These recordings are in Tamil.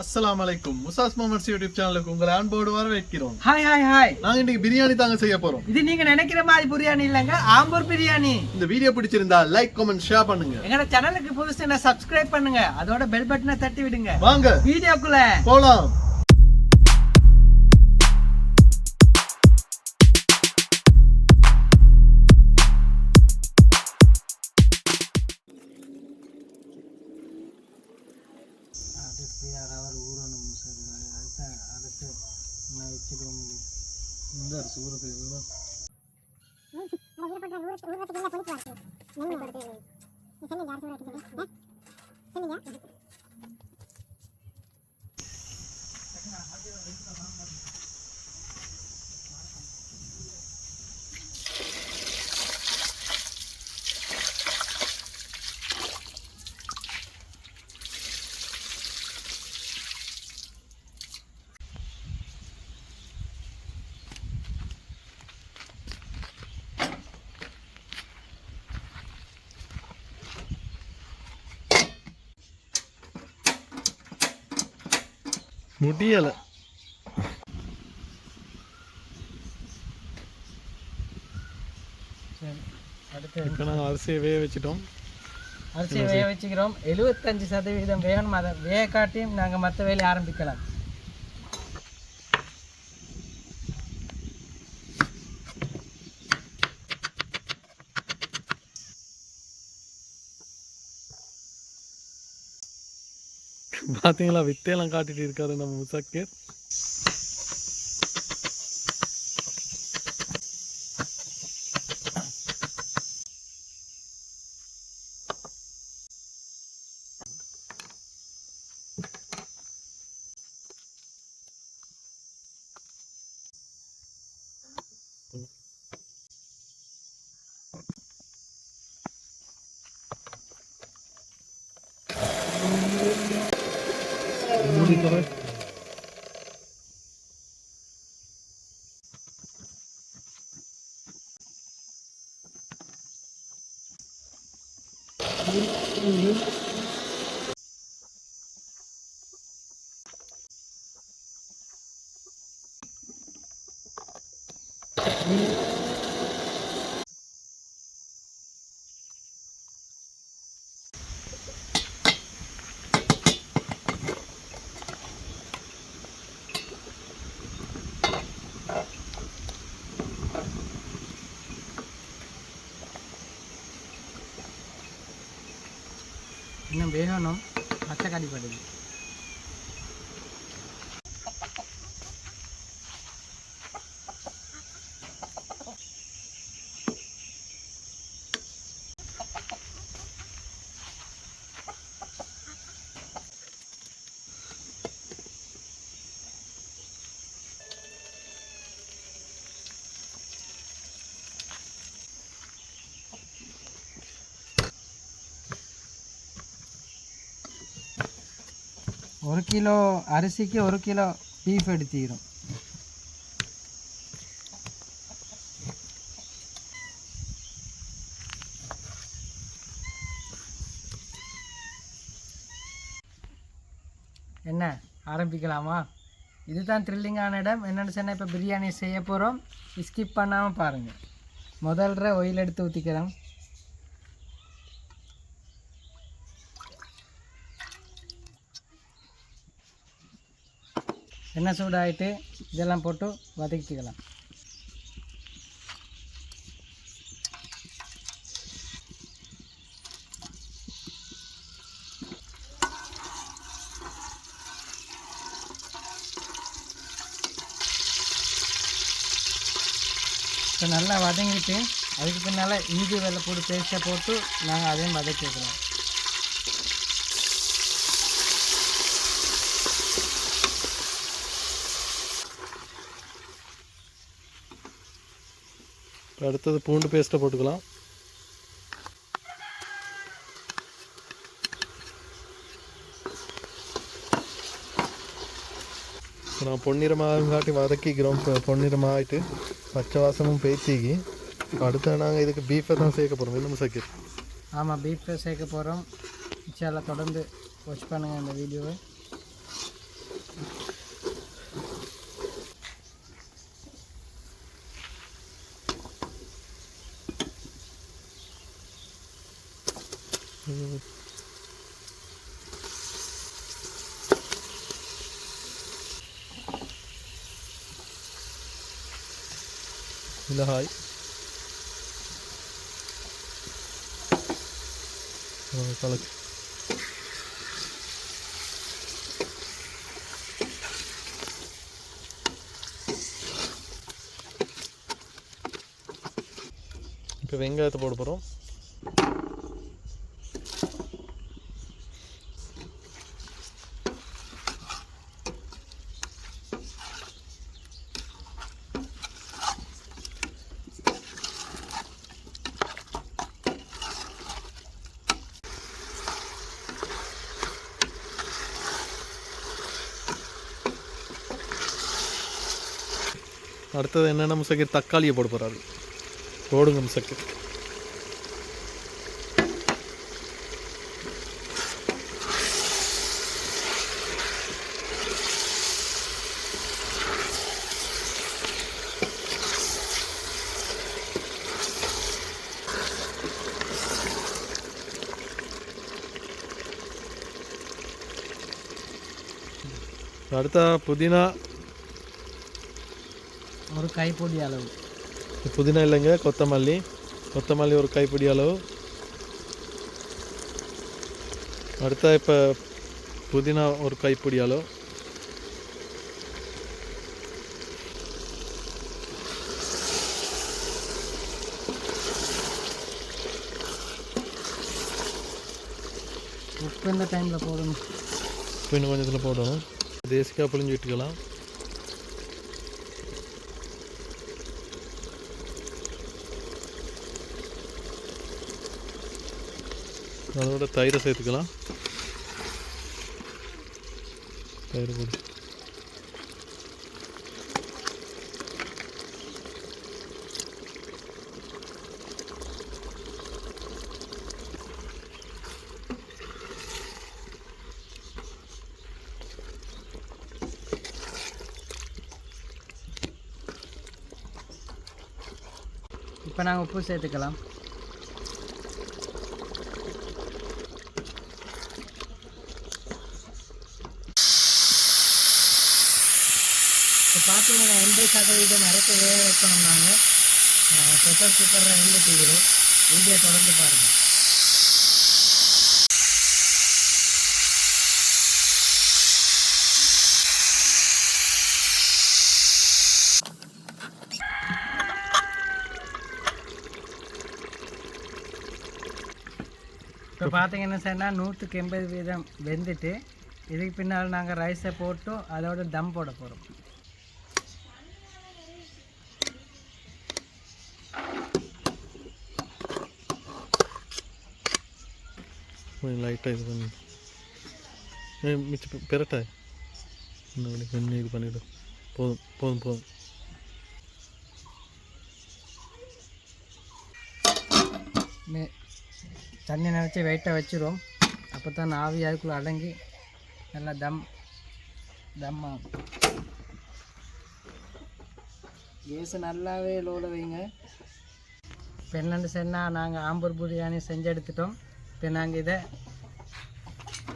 அஸ்ஸலாமு அலைக்கும் முசாஸ் மொமன்ஸ் யூடியூப் சேனலுக்கு உங்களை அன்போடு வரவேற்கிறோம். ஹாய் ஹாய் ஹாய் நாங்க இன்னைக்கு பிரியாணி தாங்க செய்ய போறோம். இது நீங்க நினைக்கிற மாதிரி பிரியாணி இல்லைங்க. ஆம்பூர் பிரியாணி. இந்த வீடியோ பிடிச்சிருந்தா லைக் கமெண்ட் ஷேர் பண்ணுங்க. எங்களோட சேனலுக்கு புதுசு சப்ஸ்கிரைப் பண்ணுங்க. அதோட பெல் பட்டனை தட்டி விடுங்க. வாங்க. வீடியோக்குள்ள. போலாம். இந்த முடியல. இப்போ நாங்கள் அரிசியை வேக வச்சுட்டோம். அரிசியை வேக வச்சுக்கிறோம். எழுபத்தஞ்சு சதவீதம் வேணும் அதை வேக காட்டியும் நாங்கள் மற்ற வேலையை ஆரம்பிக்கலாம். பார்த்தீங்களா வித்தையெல்லாம் காட்டிட்டு இருக்காரு நம்ம முசாக்கர். இன்னும் వేసాను మచ్చ పడింది ஒரு கிலோ அரிசிக்கு ஒரு கிலோ பீஃப் எடுத்துக்கிறோம். என்ன ஆரம்பிக்கலாமா? இதுதான் த்ரில்லிங்கான இடம். என்னென்னு சொன்னால் இப்போ பிரியாணி செய்ய போகிறோம் ஸ்கிப் பண்ணாமல் பாருங்கள் முதல்ல ஒயில் எடுத்து ஊற்றிக்கிறோம் எண்ணெய் சூடாகிட்டு இதெல்லாம் போட்டு வதக்கிக்கலாம். இப்போ நல்லா வதங்கிட்டு அதுக்கு பின்னால் இஞ்சி வெள்ளை போட்டு பேஸ்ட்டை போட்டு நாங்கள் அதையும் வதக்கி வைக்கலாம் அடுத்தது பூண்டு பேஸ்ட்டை போட்டுக்கலாம். இப்போ நான் பொன்னிறமாக காட்டி வதக்கிக்கிறோம். இப்போ பொன்னிறமாகிட்டு பச்சை வாசமும் பேத்திக்கி. அடுத்து நாங்கள் இதுக்கு பீஃபை தான் சேர்க்க போகிறோம் என்ன முசாக்கர் ஆமாம் பீஃபை சேர்க்க போகிறோம் இன்ஷால்லா தொடர்ந்து வாட்ச் பண்ணுங்கள் இந்த வீடியோவை மிளகாய் ஆ, கலக்கு இப்போ வெங்காயத்தை போட போகிறோம் அடுத்தது என்னென்ன முசக்கி தக்காளியை போட போகிறாரு போடுங்க முசக்கு. அடுத்த புதினா கைப்பொடி அளவு. புதினா இல்லைங்க கொத்தமல்லி. கொத்தமல்லி ஒரு கைப்பிடி அளவு. அடுத்த இப்போ புதினா ஒரு கைப்பிடி அளவு. உப்பு இந்த டைமில் போடணும். இப்போ இன்னும் கொஞ்சத்தில் போடணும். தேசிக்காய் புளிஞ்சு விட்டுக்கலாம். அதோட தயிரை சேர்த்துக்கலாம். தயிர் பொடி. இப்போ நாங்கள் உப்பு சேர்த்துக்கலாம். இப்போ பார்த்தீங்கன்னா எண்பது சதவீதம் அரைக்க வேக வைக்கணும் ப்ரெஷர் குக்கரில் ரெண்டு தீவிரம் வீடியோ தொடர்ந்து பாருங்கள் இப்போ பார்த்தீங்கன்னா சொன்னால் நூற்றுக்கு எண்பது வீதம் வெந்துட்டு இதுக்கு பின்னால் நாங்கள் ரைஸை போட்டு அதோட தம் போட போகிறோம் கொஞ்சம் லைட்டாக இது பண்ணி ஏ மிச்சம் பெரட்டா இன்னும் அப்படி கொஞ்சம் இது பண்ணிவிடும் போதும் போதும் போதும் மே- தண்ணி நினச்சி வெயிட்டாக வச்சிடும் அப்போ தான் ஆவி அதுக்குள்ளே அடங்கி நல்லா தம் தம் ஆகும் கேஸ் நல்லாவே லோவில் வைங்க. இப்போ சென்னா நாங்கள் ஆம்பூர் பிரியாணி செஞ்சு எடுத்துட்டோம். இப்போ நாங்கள் இதை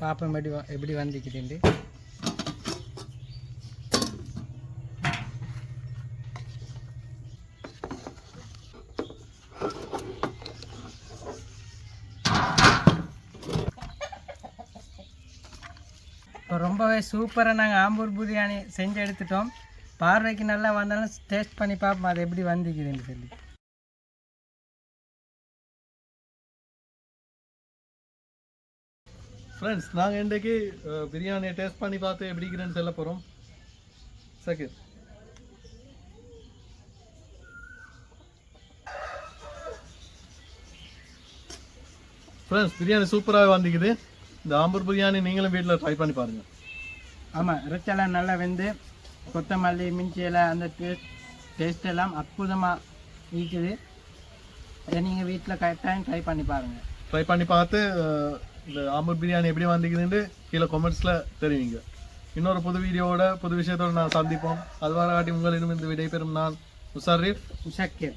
பார்ப்போம் எப்படி எப்படி வந்துக்குதுண்டு இப்போ ரொம்பவே சூப்பராக நாங்கள் ஆம்பூர் பிரியாணி செஞ்சு எடுத்துட்டோம். பார்வைக்கு நல்லா வந்தாலும் டேஸ்ட் பண்ணி பார்ப்போம் அது எப்படி வந்துக்குதுன்னு சொல்லி. ஃப்ரெண்ட்ஸ் நாங்கள் இன்றைக்கு பிரியாணியை டேஸ்ட் பண்ணி பார்த்து எப்படி இருக்குன்னு சொல்ல போகிறோம் சக்கர் ஃப்ரெண்ட்ஸ் பிரியாணி சூப்பராக வந்துக்குது இந்த ஆம்பூர் பிரியாணி நீங்களும் வீட்டில் ட்ரை பண்ணி பாருங்கள் ஆமாம் இறைச்செல்லாம் நல்லா வெந்து கொத்தமல்லி மிஞ்சி எல்லாம் அந்த டேஸ்ட் டேஸ்ட் எல்லாம் அற்புதமாக இருக்குது. இதை நீங்கள் வீட்டில் கரெக்டாக ட்ரை பண்ணி பாருங்கள் ட்ரை பண்ணி பார்த்து இந்த ஆம்பூர் பிரியாணி எப்படி வந்திக்குதுன்ட்டு கீழே கொமெண்ட்ஸில் தெரிவிங்க. இன்னொரு புது வீடியோவோட புது விஷயத்தோட நான் சந்திப்போம். அது காட்டி உங்களிடம் இந்த விடைபெறும் நான் முசர்ரிஃப் முஷக்கிர்.